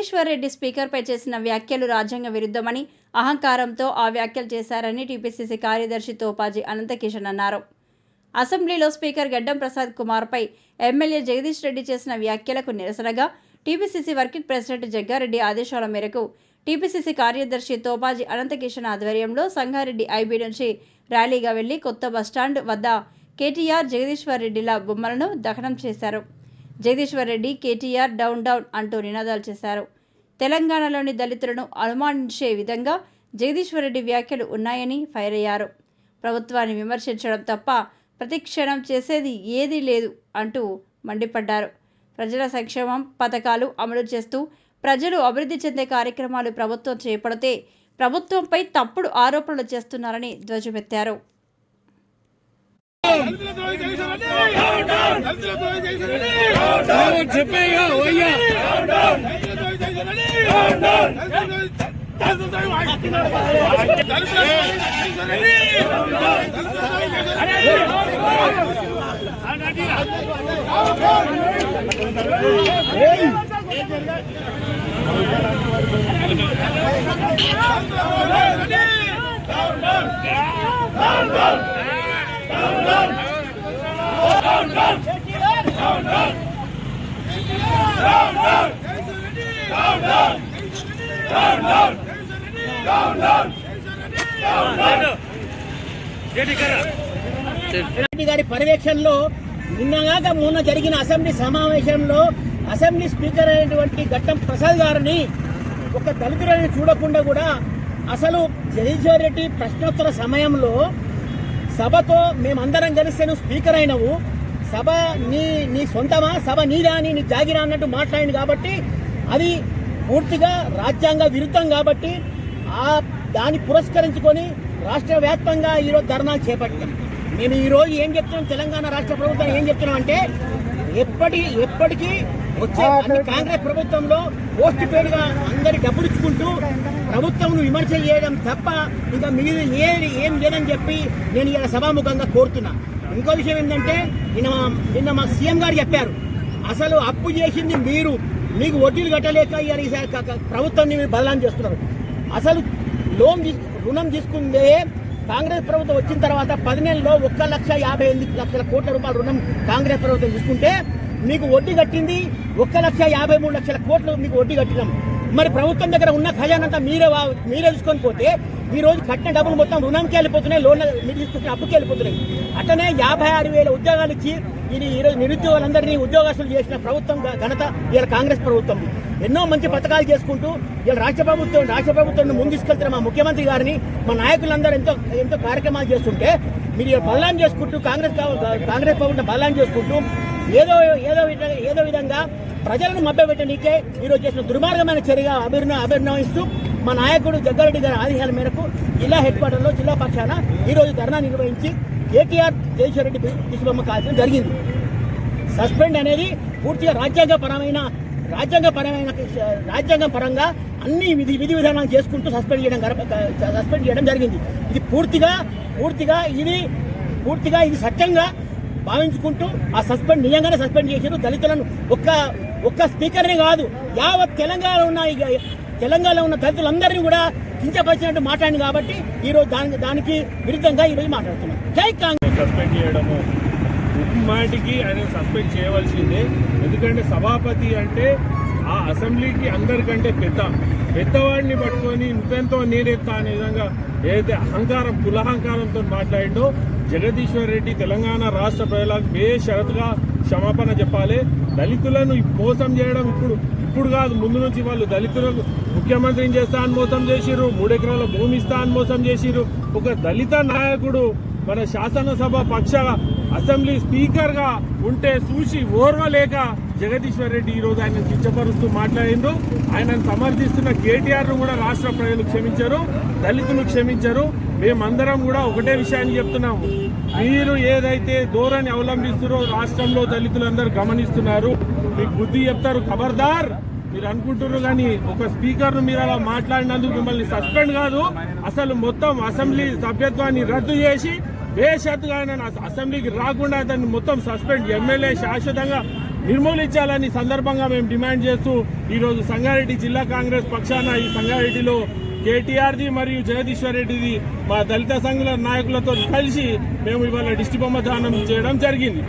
జగదీశ్వర్ రెడ్డి స్పీకర్పై చేసిన వ్యాఖ్యలు రాజ్యాంగ విరుద్ధమని అహంకారంతో ఆ వ్యాఖ్యలు చేశారని టీపీసీసీ కార్యదర్శి తోపాజీ అనంతకిషన్ అన్నారు. అసెంబ్లీలో స్పీకర్ గడ్డం ప్రసాద్ కుమార్పై ఎమ్మెల్యే జగదీష్ రెడ్డి చేసిన వ్యాఖ్యలకు నిరసనగా టీపీసీసీ వర్కింగ్ ప్రెసిడెంట్ జగ్గారెడ్డి ఆదేశాల మేరకు టీపీసీసీ కార్యదర్శి తోపాజీ అనంతకిషన్ ఆధ్వర్యంలో సంగారెడ్డి ఐబీ నుంచి ర్యాలీగా వెళ్ళి కొత్త బస్టాండ్ వద్ద కేటీఆర్ జగదీశ్వర్ రెడ్డిల బొమ్మలను దహనం చేశారు. Jagadishwar Reddy KTR down down అంటూ నినాదాలు చేశారు. తెలంగాణలోని దళితులను అనుమానించే విధంగా జగదీశ్వర్ రెడ్డి వ్యాఖ్యలు ఉన్నాయని ఫైర్ అయ్యారు. ప్రభుత్వాన్ని విమర్శించడం తప్ప ప్రతిక్షణం చేసేది ఏదీ లేదు అంటూ మండిపడ్డారు. ప్రజల సంక్షేమం పథకాలు అమలు చేస్తూ ప్రజలు అభివృద్ధి చెందే కార్యక్రమాలు ప్రభుత్వం చేపడితే ప్రభుత్వంపై తప్పుడు ఆరోపణలు చేస్తున్నారని ధ్వజమెత్తారు. చెప్పేగా ఓయ్యా రెడ్డి గారి పర్యవేక్షణలో నిన్నగాక మొన్న జరిగిన అసెంబ్లీ సమావేశంలో అసెంబ్లీ స్పీకర్ అయినటువంటి గట్టం ప్రసాద్ గారిని ఒక దళితులని చూడకుండా కూడా అసలు జగదీశ్వర్ రెడ్డి ప్రశ్నోత్తర సమయంలో సభతో మేమందరం కలిస్తే నువ్వు స్పీకర్ అయినవు. సభ నీ నీ సొంతమా? సభ నీదా? అని నీ జాగిరా అన్నట్టు మాట్లాడింది కాబట్టి అది పూర్తిగా రాజ్యాంగ విరుద్ధం కాబట్టి ఆ దాన్ని పురస్కరించుకొని రాష్ట్ర వ్యాప్తంగా ఈరోజు ధర్నాలు చేపట్టాం. మేము ఈరోజు ఏం చెప్తున్నాం? తెలంగాణ రాష్ట్ర ప్రభుత్వం ఏం చెప్తున్నాం అంటే ఎప్పటి ఎప్పటికీ వచ్చే అన్ని కాంగ్రెస్ ప్రభుత్వంలో పోస్ట్ పేరుగా అందరి డబ్బులు ఇచ్చుకుంటూ ప్రభుత్వం విమర్శ చేయడం తప్ప ఇంకా మిగిలిన ఏ ఏం లేదని చెప్పి నేను ఇలా సభాముఖంగా కోరుతున్నా. ఇంకో విషయం ఏంటంటే నిన్న మా- నిన్న మా సీఎం గారు చెప్పారు అసలు అప్పు చేసింది మీరు మీకు వడ్డీలు కట్టలేక ఈసారి ప్రభుత్వాన్ని మీరు బదలాం చేస్తున్నారు. అసలు లోన్ తీసు- రుణం తీసుకుందే కాంగ్రెస్ ప్రభుత్వం వచ్చిన తర్వాత పది నెలల్లో ఒక్క లక్ష యాభై ఎనిమిది లక్షల కోట్ల రూపాయల రుణం కాంగ్రెస్ ప్రభుత్వం తీసుకుంటే మీకు వడ్డీ కట్టింది ఒక్క లక్ష యాభై మూడు లక్షల కోట్లు మీకు వడ్డీ కట్టినాం. మరి ప్రభుత్వం దగ్గర ఉన్న ఖజానంతా మీరే వా- మీరే తీసుకొని పోతే ఈ రోజు కట్టిన డబ్బులు మొత్తం రుణంకి వెళ్ళిపోతున్నాయి లోన్ మీరు తీసుకుంటున్న అప్పుకి వెళ్ళిపోతున్నాయి. అట్లనే యాభై ఆరు వేల ఉద్యోగాలు ఇచ్చి ఇది ఈరోజు నిరుద్యోగులందరినీ ఉద్యోగస్తులు చేసిన ప్రభుత్వం ఘనత ఇలా కాంగ్రెస్ ప్రభుత్వం. ఎన్నో మంచి పథకాలు చేసుకుంటూ ఇలా రాష్ట్ర ప్రభుత్వం రాష్ట్ర ప్రభుత్వాన్ని ముందు తీసుకెళ్తున్న మా ముఖ్యమంత్రి గారిని మా నాయకులందరూ ఎంతో ఎంతో కార్యక్రమాలు చేస్తుంటే మీరు ఇలా చేసుకుంటూ కాంగ్రెస్ కాంగ్రెస్ ప్రభుత్వం బలాన్ని చేసుకుంటూ ఏదో ఏదో ఏదో విధంగా ప్రజలను మభ్యపెట్టడానికే ఈరోజు చేసిన దుర్మార్గమైన చర్యగా అభిర్ణ అభిర్ణవిస్తూ మా నాయకుడు జగ్గారెడ్డి గారి ఆదేశాల మేరకు జిల్లా హెడ్ క్వార్టర్లో జిల్లా పక్షాన ఈరోజు ధర్నా నిర్వహించి కేటీఆర్ జగదీశ్వరరెడ్డి దిశబొమ్మ కాల్చడం జరిగింది. సస్పెండ్ అనేది పూర్తిగా రాజ్యాంగపరమైన రాజ్యాంగపరమైన రాజ్యాంగం పరంగా అన్ని విధి విధి విధానాలు చేసుకుంటూ సస్పెండ్ చేయడం సస్పెండ్ చేయడం జరిగింది. ఇది పూర్తిగా పూర్తిగా ఇది పూర్తిగా ఇది సత్యంగా భావించుకుంటూ ఆ సస్పెండ్ నిజంగానే సస్పెండ్ చేశారు. దళితులను ఒక్క ఒక్క స్పీకర్ని కాదు యావత్ తెలంగాణలో ఉన్న తెలంగాణలో ఉన్న దళితులందరినీ కూడా కించపరిచినట్టు మాట్లాడింది కాబట్టి ఈరోజు దానికి దానికి విరుద్ధంగా ఈరోజు మాట్లాడుతున్నాం. జై కాంగ్రెస్. సస్పెండ్ చేయడము మాటికి ఆయన సస్పెండ్ చేయవలసిందే. ఎందుకంటే సభాపతి అంటే ఆ అసెంబ్లీకి అందరికంటే పెద్ద పెద్దవాడిని పట్టుకొని నువ్వెంతో నేనెత్తా అనే విధంగా ఏదైతే అహంకారం కులహంకారంతో మాట్లాడిండో జగదీశ్వర్ రెడ్డి తెలంగాణ రాష్ట్ర ప్రజలకు బేషరతుగా క్షమాపణ చెప్పాలి. దళితులను మోసం చేయడం ఇప్పుడు ఇప్పుడు కాదు ముందు నుంచి వాళ్ళు దళితులకు ముఖ్యమంత్రిని చేస్తా అని మోసం చేసిరు మూడెకరాల భూమి ఇస్తా అని మోసం చేసిరు ఒక దళిత నాయకుడు మన శాసనసభ పక్ష అసెంబ్లీ స్పీకర్గా ఉంటే చూసి ఓర్వలేక జగదీశ్వర్ రెడ్డి ఈ రోజు ఆయన కించపరుస్తూ మాట్లాడిండు ఆయనను సమర్థిస్తున్న కేటీఆర్ను కూడా రాష్ట్ర ప్రజలు క్షమించారు దళితులు క్షమించారు. మేమందరం కూడా ఒకటే విషయాన్ని చెప్తున్నాము మీరు ఏదైతే ధోరణి అవలంబిస్తున్నారో రాష్ట్రంలో దళితులందరూ గమనిస్తున్నారు. మీకు బుద్ధి చెప్తారు ఖబర్దార్! మీరు అనుకుంటున్నారు కానీ ఒక స్పీకర్ను మీరు అలా మాట్లాడినందుకు మిమ్మల్ని సస్పెండ్ కాదు. అసలు మొత్తం అసెంబ్లీ సభ్యత్వాన్ని రద్దు చేసి వేషత్తుగా ఆయన అసెంబ్లీకి రాకుండా అతన్ని మొత్తం సస్పెండ్. ఎమ్మెల్యే శాశ్వతంగా నిర్మూలించాలని సందర్భంగా మేము డిమాండ్ చేస్తూ ఈరోజు సంగారెడ్డి జిల్లా కాంగ్రెస్ పక్షాన ఈ సంగారెడ్డిలో కేటీఆర్ది మరియు జగదీశ్వర్ రెడ్డిది మా దళిత సంఘుల నాయకులతో కలిసి మేము ఇవాళ దిష్టిబొమ్మ దానం చేయడం జరిగింది.